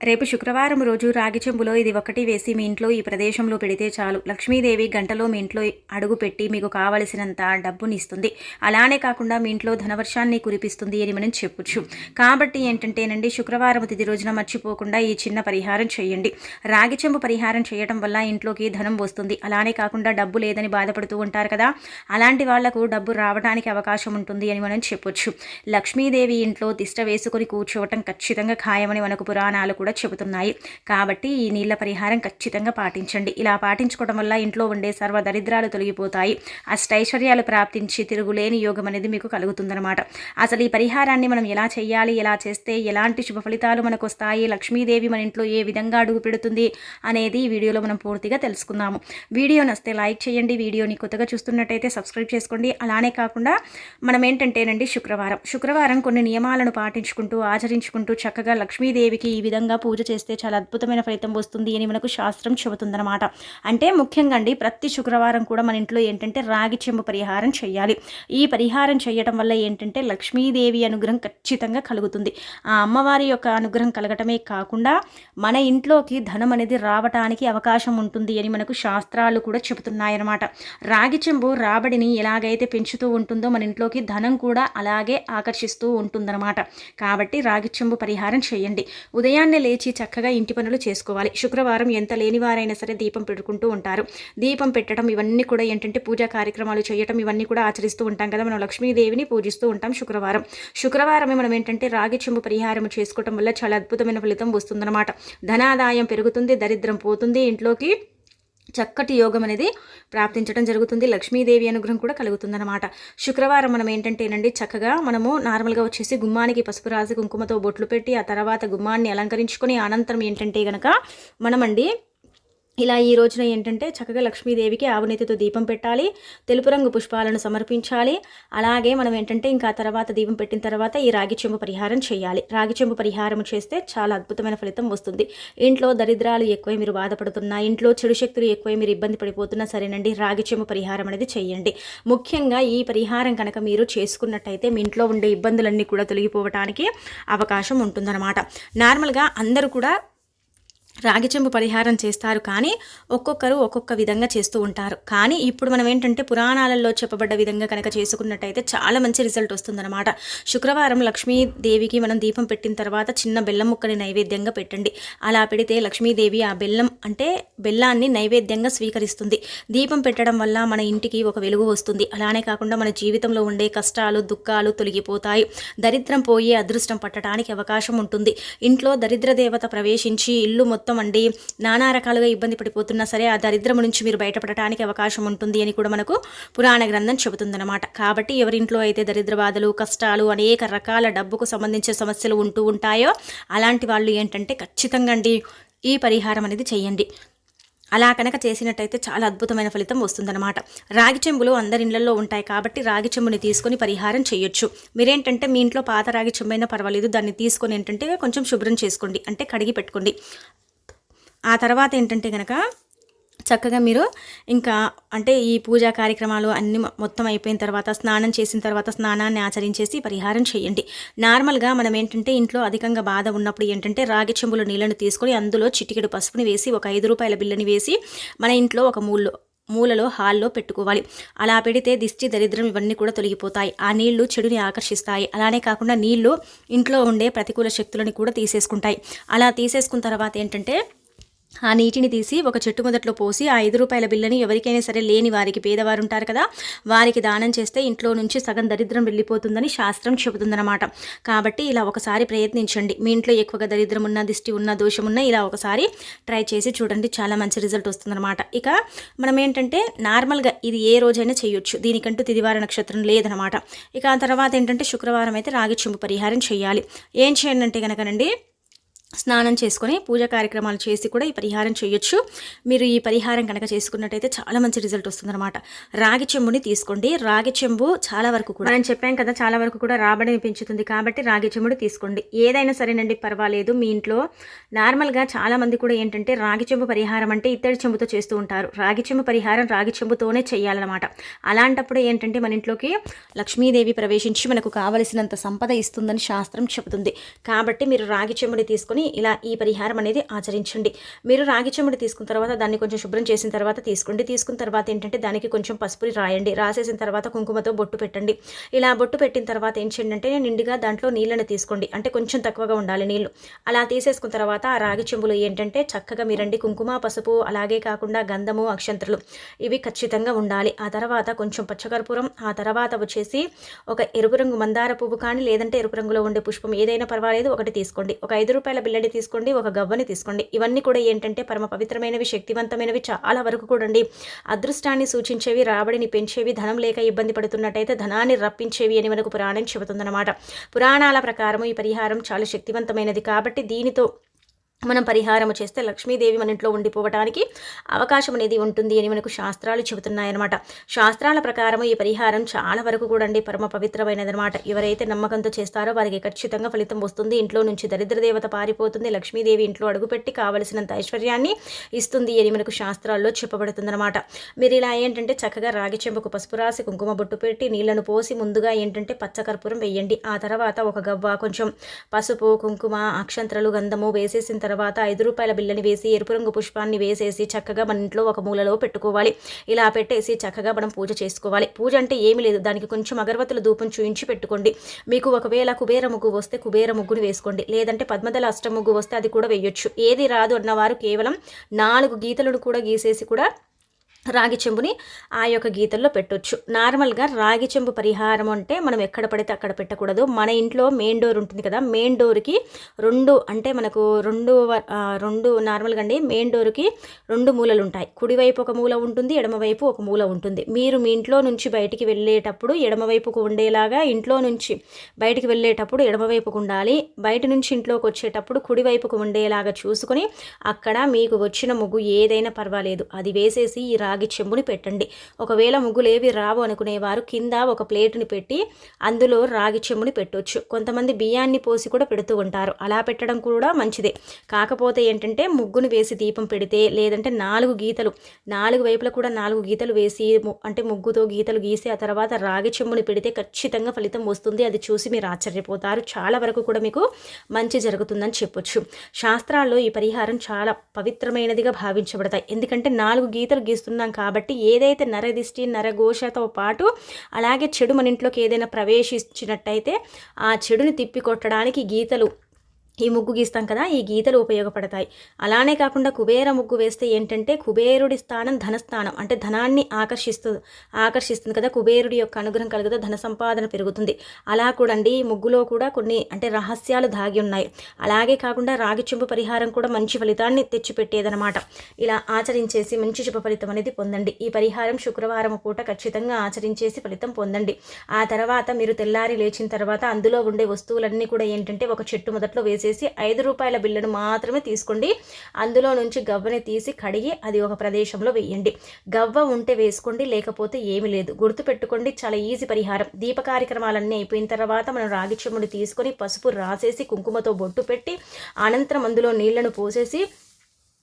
రేపు శుక్రవారం రోజు రాగి చెంబులో ఇది ఒకటి వేసి మీ ఇంట్లో ఈ ప్రదేశంలో పెడితే చాలు. లక్ష్మీదేవి గంటలో మీ ఇంట్లో అడుగు పెట్టి మీకు కావలసినంత డబ్బునిస్తుంది అలానే కాకుండా మీ ఇంట్లో ధనవర్షాన్ని కురిపిస్తుంది అని మనం చెప్పొచ్చు. కాబట్టి ఏంటంటేనండి శుక్రవారం తిది రోజున మర్చిపోకుండా ఈ చిన్న పరిహారం చేయండి. రాగి చెంబు పరిహారం చేయటం వల్ల ఇంట్లోకి ధనం వస్తుంది. అలానే కాకుండా డబ్బు లేదని బాధపడుతూ ఉంటారు కదా. అలాంటి వాళ్ళకు డబ్బు రావడానికి అవకాశం ఉంటుంది అని మనం చెప్పొచ్చు. లక్ష్మీదేవి ఇంట్లో తిష్ట వేసుకొని కూర్చోవటం ఖచ్చితంగా ఖాయమని మనకు పురాణాలు కూడా చెబుతున్నాయి. కాబట్టి ఈ నీళ్ళ పరిహారం ఖచ్చితంగా పాటించండి. ఇలా పాటించుకోవడం వల్ల ఇంట్లో ఉండే సర్వ దరిద్రాలు తొలగిపోతాయి. అష్టైశ్వర్యాలు ప్రాప్తించి తిరుగులేని యోగం అనేది మీకు కలుగుతుందన్నమాట. అసలు ఈ పరిహారాన్ని మనం ఎలా చేయాలి? ఎలా చేస్తే ఎలాంటి శుభ ఫలితాలు మనకు వస్తాయి లక్ష్మీదేవి మన ఇంట్లో ఏ విధంగా అడుగు పెడుతుంది? అనేది ఈ వీడియోలో మనం పూర్తిగా తెలుసుకుందాము. వీడియో నస్తే లైక్ చేయండి. వీడియోని కొత్తగా చూస్తున్నట్టయితే సబ్స్క్రైబ్ చేసుకోండి. అలానే కాకుండా మనం ఏంటంటేనండి శుక్రవారం. శుక్రవారం కొన్ని నియమాలను పాటించుకుంటూ ఆచరించుకుంటూ చక్కగా లక్ష్మీదేవికి ఈ విధంగా పూజ చేస్తే చాలా అద్భుతమైన ఫలితం వస్తుంది అని మనకు శాస్త్రం చెబుతుందన్నమాట. అంటే ముఖ్యంగా అండి ప్రతి శుక్రవారం కూడా మన ఇంట్లో ఏంటంటే రాగి చెంబు పరిహారం చేయాలి ఈ పరిహారం చేయటం వల్ల ఏంటంటే లక్ష్మీదేవి అనుగ్రహం ఖచ్చితంగా కలుగుతుంది. ఆ అమ్మవారి యొక్క అనుగ్రహం కలగటమే కాకుండా మన ఇంట్లోకి ధనం అనేది రావటానికి అవకాశం ఉంటుంది అని మనకు శాస్త్రాలు కూడా చెబుతున్నాయన్నమాట. రాగి చెంబు రాబడిని ఎలాగైతే పెంచుతూ ఉంటుందో మన ఇంట్లోకి ధనం కూడా అలాగే ఆకర్షిస్తూ ఉంటుందన్నమాట. కాబట్టి రాగి చెంబు పరిహారం చేయండి ఉదయాన్నే లేచి చక్కగా ఇంటి పనులు చేసుకోవాలి. శుక్రవారం ఎంత లేనివారైనా సరే దీపం పెట్టుకుంటూ ఉంటారు. దీపం పెట్టడం ఇవన్నీ కూడా ఏంటంటే పూజా కార్యక్రమాలు చేయటం ఇవన్నీ కూడా ఆచరిస్తూ ఉంటాం కదా. మనం లక్ష్మీదేవిని పూజిస్తూ ఉంటాం శుక్రవారం. శుక్రవారం మనం ఏంటంటే రాగి చెంబు పరిహారం చేసుకోవటం వల్ల చాలా అద్భుతమైన ఫలితం వస్తుందన్నమాట. ధనాదాయం పెరుగుతుంది దరిద్రం పోతుంది. ఇంట్లోకి చక్కటి యోగం అనేది ప్రాప్తించడం జరుగుతుంది. లక్ష్మీదేవి అనుగ్రహం కూడా కలుగుతుందన్నమాట. శుక్రవారం మనం ఏంటంటేనండి చక్కగా మనము నార్మల్గా వచ్చేసి గుమ్మానికి పసుపు రాసి కుంకుమతో బొట్లు పెట్టి ఆ తర్వాత గుమ్మాన్ని అలంకరించుకొని అనంతరం ఏంటంటే గనక మనమండి ఇలా ఈ రోజున ఏంటంటే చక్కగా లక్ష్మీదేవికి ఆవునేతితో దీపం పెట్టాలి తెలుపు రంగు పుష్పాలను సమర్పించాలి. అలాగే మనం ఏంటంటే ఇంకా తర్వాత దీపం పెట్టిన తర్వాత ఈ రాగి చెంబు పరిహారం చేయాలి. రాగి చెంబు పరిహారం చేస్తే చాలా అద్భుతమైన ఫలితం వస్తుంది. ఇంట్లో దరిద్రాలు ఎక్కువై మీరు బాధపడుతున్నా ఇంట్లో చెడు శక్తులు ఎక్కువై మీరు ఇబ్బంది పడిపోతున్నా సరేనండి రాగి చెంబు పరిహారం అనేది చేయండి. ముఖ్యంగా ఈ పరిహారం కనుక మీరు చేసుకున్నట్టయితే మీ ఇంట్లో ఉండే ఇబ్బందులన్నీ కూడా తొలగిపోవటానికి అవకాశం ఉంటుందన్నమాట. నార్మల్గా అందరూ కూడా రాగి చెంబు పరిహారం చేస్తారు కానీ ఒక్కొక్కరు ఒక్కొక్క విధంగా చేస్తూ ఉంటారు. కానీ ఇప్పుడు మనం ఏంటంటే పురాణాలలో చెప్పబడ్డ విధంగా కనుక చేసుకున్నట్టయితే చాలా మంచి రిజల్ట్ వస్తుందన్నమాట. శుక్రవారం లక్ష్మీదేవికి మనం దీపం పెట్టిన తర్వాత చిన్న బెల్లం ముక్కని నైవేద్యంగా పెట్టండి. అలా పెడితే లక్ష్మీదేవి ఆ బెల్లం అంటే బెల్లాన్ని నైవేద్యంగా స్వీకరిస్తుంది. దీపం పెట్టడం వల్ల మన ఇంటికి ఒక వెలుగు వస్తుంది. అలానే కాకుండా మన జీవితంలో ఉండే కష్టాలు దుఃఖాలు తొలగిపోతాయి. దరిద్రం పోయి అదృష్టం పట్టడానికి అవకాశం ఉంటుంది. ఇంట్లో దరిద్ర దేవత ప్రవేశించి ఇల్లు మొత్తం మొత్తం అండి. నానా రకాలుగా ఇబ్బంది పడిపోతున్నా సరే ఆ దరిద్రం నుంచి మీరు బయటపడటానికి అవకాశం ఉంటుంది అని కూడా మనకు పురాణ గ్రంథం చెబుతుందన్నమాట. కాబట్టి ఎవరింట్లో అయితే దరిద్ర బాధలు కష్టాలు అనేక రకాల డబ్బుకు సంబంధించిన సమస్యలు ఉంటూ ఉంటాయో అలాంటి వాళ్ళు ఏంటంటే ఖచ్చితంగా అండి ఈ పరిహారం అనేది చేయండి. అలా కనుక చేసినట్టయితే చాలా అద్భుతమైన ఫలితం వస్తుందన్నమాట. రాగి చెంబులు అందరి ఇళ్ళలో ఉంటాయి కాబట్టి రాగి చెంబుని తీసుకొని పరిహారం చేయొచ్చు. మీరేంటంటే మీ ఇంట్లో పాత రాగి చెంబైనా పర్వాలేదు దాన్ని తీసుకొని ఏంటంటే కొంచెం శుభ్రం చేసుకోండి. అంటే కడిగి పెట్టుకోండి. ఆ తర్వాత ఏంటంటే కనుక చక్కగా మీరు ఇంకా అంటే ఈ పూజా కార్యక్రమాలు అన్ని మొత్తం అయిపోయిన తర్వాత స్నానం చేసిన తర్వాత స్నానాన్ని ఆచరించేసి పరిహారం చేయండి. నార్మల్గా మనం ఏంటంటే ఇంట్లో అధికంగా బాధ ఉన్నప్పుడు ఏంటంటే రాగి చెంబుల నీళ్ళను తీసుకొని అందులో చిటికెడు పసుపుని వేసి ఒక ఐదు రూపాయల బిల్లని వేసి మన ఇంట్లో ఒక మూల్లో మూలలో హాల్లో పెట్టుకోవాలి. అలా పెడితే దిష్టి దరిద్రం ఇవన్నీ కూడా తొలగిపోతాయి. ఆ నీళ్ళు చెడుని ఆకర్షిస్తాయి. అలానే కాకుండా నీళ్ళు ఇంట్లో ఉండే ప్రతికూల శక్తులని కూడా తీసేసుకుంటాయి. అలా తీసేసుకున్న తర్వాత ఏంటంటే ఆ నీటిని తీసి ఒక చెట్టు మొదట్లో పోసి ఆ ఐదు రూపాయల బిల్లని ఎవరికైనా సరే లేని వారికి పేదవారు ఉంటారు కదా వారికి దానం చేస్తే ఇంట్లో నుంచి సగం దరిద్రం వెళ్ళిపోతుందని శాస్త్రం చెబుతుందన్నమాట. కాబట్టి ఇలా ఒకసారి ప్రయత్నించండి. మీ ఇంట్లో ఎక్కువగా దరిద్రం ఉన్న దిష్టి ఉన్న దోషం ఉన్న ఇలా ఒకసారి ట్రై చేసి చూడండి. చాలా మంచి రిజల్ట్ వస్తుందన్నమాట. ఇక మనం ఏంటంటే నార్మల్గా ఇది ఏ రోజైనా చేయొచ్చు. దీనికంటూ తిదివార నక్షత్రం లేదనమాట ఇక ఆ తర్వాత ఏంటంటే శుక్రవారం అయితే రాగి చెంబు పరిహారం చేయాలి. ఏం చేయండి అంటే కనుకనండి స్నానం చేసుకొని పూజ కార్యక్రమాలు చేసి కూడా ఈ పరిహారం చేయొచ్చు. మీరు ఈ పరిహారం కనుక చేసుకున్నట్టయితే చాలా మంచి రిజల్ట్ వస్తుందన్నమాట. రాగి చెంబుని తీసుకోండి. రాగి చెంబు చాలా వరకు కూడా నేను చెప్పాను కదా చాలా వరకు కూడా రాబడిని పెంచుతుంది కాబట్టి రాగి చెంబుని తీసుకోండి. ఏదైనా సరేనండి పర్వాలేదు. మీ ఇంట్లో నార్మల్గా చాలా మంది కూడా ఏంటంటే రాగి చెంబు పరిహారం అంటే ఇత్తడి చెంబుతో చేస్తూ ఉంటారు. రాగి చెంబు పరిహారం రాగి చెంబుతోనే చేయాలన్నమాట. అలాంటప్పుడు ఏంటంటే మన ఇంట్లోకి లక్ష్మీదేవి ప్రవేశించి మనకు కావలసినంత సంపద ఇస్తుందని శాస్త్రం చెబుతుంది. కాబట్టి మీరు రాగి చెంబుని తీసుకొని ఇలా ఈ పరిహారం అనేది ఆచరించండి. మీరు రాగి చెంబుని తీసుకున్న తర్వాత దాన్ని కొంచెం శుభ్రం చేసిన తర్వాత తీసుకోండి. తీసుకున్న తర్వాత ఏంటంటే దానికి కొంచెం పసుపుని రాయండి. రాసేసిన తర్వాత కుంకుమతో బొట్టు పెట్టండి. ఇలా బొట్టు పెట్టిన తర్వాత ఏం చేయండి అంటే నిండుగా దాంట్లో నీళ్ళని తీసుకోండి. అంటే కొంచెం తక్కువగా ఉండాలి నీళ్ళు. అలా తీసేసుకున్న తర్వాత ఆ రాగి చెంబులు ఏంటంటే చక్కగా మీరండి కుంకుమ పసుపు అలాగే కాకుండా గంధము అక్షంతలు ఇవి ఖచ్చితంగా ఉండాలి. ఆ తర్వాత కొంచెం పచ్చకర్పూరం ఆ తర్వాత వచ్చేసి ఒక ఎరుపు రంగు మందార పువ్వు కానీ లేదంటే ఎరుపు రంగులో ఉండే పుష్పం ఏదైనా పర్వాలేదు ఒకటి తీసుకోండి. ఒక ఐదు రూపాయల బిల్లడి తీసుకోండి ఒక గవ్వని తీసుకోండి. ఇవన్నీ కూడా ఏంటంటే పరమ పవిత్రమైనవి శక్తివంతమైనవి చాలా వరకు కూడండి. అదృష్టాన్ని సూచించేవి రాబడిని పెంచేవి ధనం లేక ఇబ్బంది పడుతున్నట్టయితే ధనాన్ని రప్పించేవి అని మనకు పురాణం చెబుతుందన్నమాట. పురాణాల ప్రకారం ఈ పరిహారం చాలా శక్తివంతమైనది. కాబట్టి దీనితో మనం పరిహారం చేస్తే లక్ష్మీదేవి మన ఇంట్లో ఉండిపోవటానికి అవకాశం అనేది ఉంటుంది అని మనకు శాస్త్రాలు చెబుతున్నాయన్నమాట. శాస్త్రాల ప్రకారం ఈ పరిహారం చాలా వరకు కూడా అండి పరమ పవిత్రమైనదనమాట ఎవరైతే నమ్మకంతో చేస్తారో వారికి ఖచ్చితంగా ఫలితం వస్తుంది. ఇంట్లో నుంచి దరిద్ర దేవత పారిపోతుంది. లక్ష్మీదేవి ఇంట్లో అడుగుపెట్టి కావలసినంత ఐశ్వర్యాన్ని ఇస్తుంది అని మనకు శాస్త్రాల్లో చెప్పబడుతుందన్నమాట. మీరు ఇలా ఏంటంటే చక్కగా రాగి చెంబుకు పసుపు రాసి కుంకుమ బొట్టు పెట్టి నీళ్ళను పోసి ముందుగా ఏంటంటే పచ్చకర్పూరం వేయండి. ఆ తర్వాత ఒక గవ్వ కొంచెం పసుపు కుంకుమ అక్షంతరలు గంధము వేసేసిన తర్వాత తర్వాత ఐదు రూపాయల బిల్లని వేసి ఎరుపు రంగు పుష్పాన్ని వేసేసి చక్కగా మన ఇంట్లో ఒక మూలలో పెట్టుకోవాలి. ఇలా పెట్టేసి చక్కగా మనం పూజ చేసుకోవాలి. పూజ అంటే ఏమి లేదు. దానికి కొంచెం అగరవత్తుల ధూపం చూయించి పెట్టుకోండి. మీకు ఒకవేళ కుబేర ముగ్గు వస్తే కుబేర ముగ్గుని వేసుకోండి. లేదంటే పద్మదల అష్టముగ్గు వస్తే అది కూడా వేయొచ్చు. ఏది రాదు అన్నవారు కేవలం నాలుగు గీతలను కూడా గీసేసి కూడా రాగి చెంబుని ఆ యొక్క గీతల్లో పెట్టొచ్చు. నార్మల్గా రాగి చెంబు పరిహారం అంటే మనం ఎక్కడ పడితే అక్కడ పెట్టకూడదు. మన ఇంట్లో మెయిన్ డోర్ ఉంటుంది కదా మెయిన్ డోర్కి రెండు అంటే మనకు రెండు రెండు నార్మల్గా అండి మెయిన్ డోర్కి రెండు మూలలు ఉంటాయి. కుడివైపు ఒక మూల ఉంటుంది ఎడమవైపు ఒక మూల ఉంటుంది. మీరు మీ ఇంట్లో నుంచి బయటికి వెళ్ళేటప్పుడు ఎడమవైపుకు ఉండేలాగా ఇంట్లో నుంచి బయటికి వెళ్ళేటప్పుడు ఎడమవైపుకు ఉండాలి. బయట నుంచి ఇంట్లోకి వచ్చేటప్పుడు కుడివైపుకు ఉండేలాగా చూసుకొని అక్కడ మీకు వచ్చిన ముగ్గు ఏదైనా పర్వాలేదు. అది వేసేసి ఈ రాగి రాగి చెంబుని పెట్టండి. ఒకవేళ ముగ్గులేవి రావు అనుకునేవారు కింద ఒక ప్లేటుని పెట్టి అందులో రాగి చెంబుని పెట్టవచ్చు కొంతమంది బియ్యాన్ని పోసి కూడా పెడుతూ ఉంటారు. అలా పెట్టడం కూడా మంచిదే. కాకపోతే ఏంటంటే ముగ్గును వేసి దీపం పెడితే లేదంటే నాలుగు గీతలు నాలుగు వైపులా కూడా నాలుగు గీతలు వేసి అంటే ముగ్గుతో గీతలు గీసి ఆ తర్వాత రాగి చెంబుని పెడితే ఖచ్చితంగా ఫలితం వస్తుంది. అది చూసి మీరు ఆశ్చర్యపోతారు. చాలా వరకు కూడా మీకు మంచి జరుగుతుందని చెప్పొచ్చు. శాస్త్రాల్లో ఈ పరిహారం చాలా పవిత్రమైనదిగా భావించబడతాయి. ఎందుకంటే నాలుగు గీతలు గీస్తున్న ఉన్నాం కాబట్టి ఏదైతే నరదిష్టి నరఘోషతో పాటు అలాగే చెడు మన ఇంట్లోకి ఏదైనా ప్రవేశించినట్టయితే ఆ చెడుని తిప్పికొట్టడానికి గీతలు ఈ ముగ్గు గీస్తాం కదా ఈ గీతలు ఉపయోగపడతాయి. అలానే కాకుండా కుబేర ముగ్గు వేస్తే ఏంటంటే కుబేరుడి స్థానం ధనస్థానం అంటే ధనాన్ని ఆకర్షిస్తూ ఆకర్షిస్తుంది కదా కుబేరుడి యొక్క అనుగ్రహం కలుగుతూ ధన సంపాదన పెరుగుతుంది. అలా కూడా ఈ ముగ్గులో కూడా కొన్ని అంటే రహస్యాలు దాగి ఉన్నాయి. అలాగే కాకుండా రాగి చెంపు పరిహారం కూడా మంచి ఫలితాన్ని తెచ్చిపెట్టేదనమాట ఇలా ఆచరించేసి మంచి శుభ ఫలితం అనేది పొందండి. ఈ పరిహారం శుక్రవారం పూట ఖచ్చితంగా ఆచరించేసి ఫలితం పొందండి. ఆ తర్వాత మీరు తెల్లారి లేచిన తర్వాత అందులో ఉండే వస్తువులన్నీ కూడా ఏంటంటే ఒక చెట్టు మొదట్లో వేసి చేసి ఐదు రూపాయల బిల్లును మాత్రమే తీసుకోండి. అందులో నుంచి గవ్వని తీసి కడిగి అది ఒక ప్రదేశంలో వేయండి. గవ్వ ఉంటే వేసుకోండి లేకపోతే ఏమీ లేదు. గుర్తుపెట్టుకోండి చాలా ఈజీ పరిహారం. దీప కార్యక్రమాలన్నీ అయిపోయిన తర్వాత మనం రాగి తీసుకొని పసుపు రాసేసి కుంకుమతో బొట్టు పెట్టి అనంతరం అందులో నీళ్ళను పోసేసి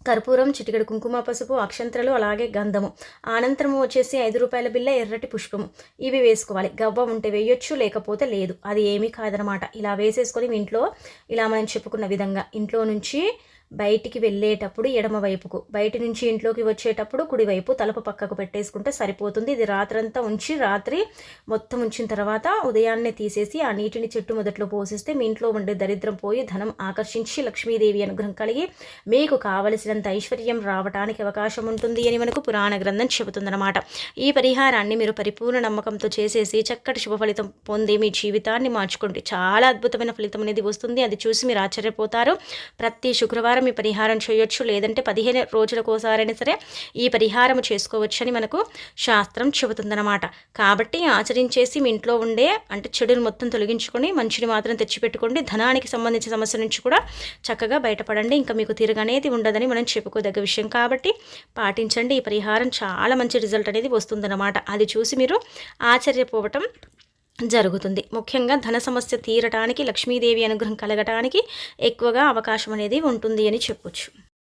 కర్పూరం చిటికెడు కుంకుమ పసుపు అక్షంతరలు అలాగే గంధము. అనంతరము వచ్చేసి ఐదు రూపాయల బిల్ల ఎర్రటి పుష్పము. ఇవి వేసుకోవాలి. గవ్వ ఉంటే వేయొచ్చు లేకపోతే లేదు. అది ఏమీ కాదనమాట ఇలా వేసేసుకొని ఇంట్లో ఇలా మనం చెప్పుకున్న విధంగా ఇంట్లో నుంచి బయటికి వెళ్ళేటప్పుడు ఎడమ వైపుకు బయట నుంచి ఇంట్లోకి వచ్చేటప్పుడు కుడివైపు తలుపు పక్కకు పెట్టేసుకుంటే సరిపోతుంది. ఇది రాత్రంతా ఉంచి రాత్రి మొత్తం ఉంచిన తర్వాత ఉదయాన్నే తీసేసి ఆ నీటిని చెట్టు మొదట్లో పోసిస్తే మీ ఇంట్లో ఉండే దరిద్రం పోయి ధనం ఆకర్షించి లక్ష్మీదేవి అనుగ్రహం కలిగి మీకు కావలసినంత ఐశ్వర్యం రావడానికి అవకాశం ఉంటుంది అని మనకు పురాణ గ్రంథం చెబుతుందన్నమాట. ఈ పరిహారాన్ని మీరు పరిపూర్ణ నమ్మకంతో చేసేసి చక్కటి శుభ ఫలితం పొంది మీ జీవితాన్ని మార్చుకోండి. చాలా అద్భుతమైన ఫలితం అనేది వస్తుంది. అది చూసి మీరు ఆశ్చర్యపోతారు. ప్రతి శుక్రవారం ఈ పరిహారం చేయొచ్చు లేదంటే పదిహేను రోజులకోసారైనా సరే ఈ పరిహారం చేసుకోవచ్చని మనకు శాస్త్రం చెబుతుందన్నమాట. కాబట్టి ఆచరించేసి మీ ఇంట్లో ఉండే అంటే చెడును మొత్తం తొలగించుకొని మంచిని మాత్రం తెచ్చిపెట్టుకోండి. ధనానికి సంబంధించిన సమస్య నుంచి కూడా చక్కగా బయటపడండి. ఇంకా మీకు తిరగనేది ఉండదని మనం చెప్పుకోదగ్గ విషయం. కాబట్టి పాటించండి. ఈ పరిహారం చాలా మంచి రిజల్ట్ అనేది వస్తుందన్నమాట. అది చూసి మీరు ఆశ్చర్యపోవటం జరుగుతుంది. ముఖ్యంగా ధన సమస్య తీరటానికి లక్ష్మీదేవి అనుగ్రహం కలగటానికి ఎక్కువగా అవకాశం అనేది ఉంటుంది అని చెప్పొచ్చు.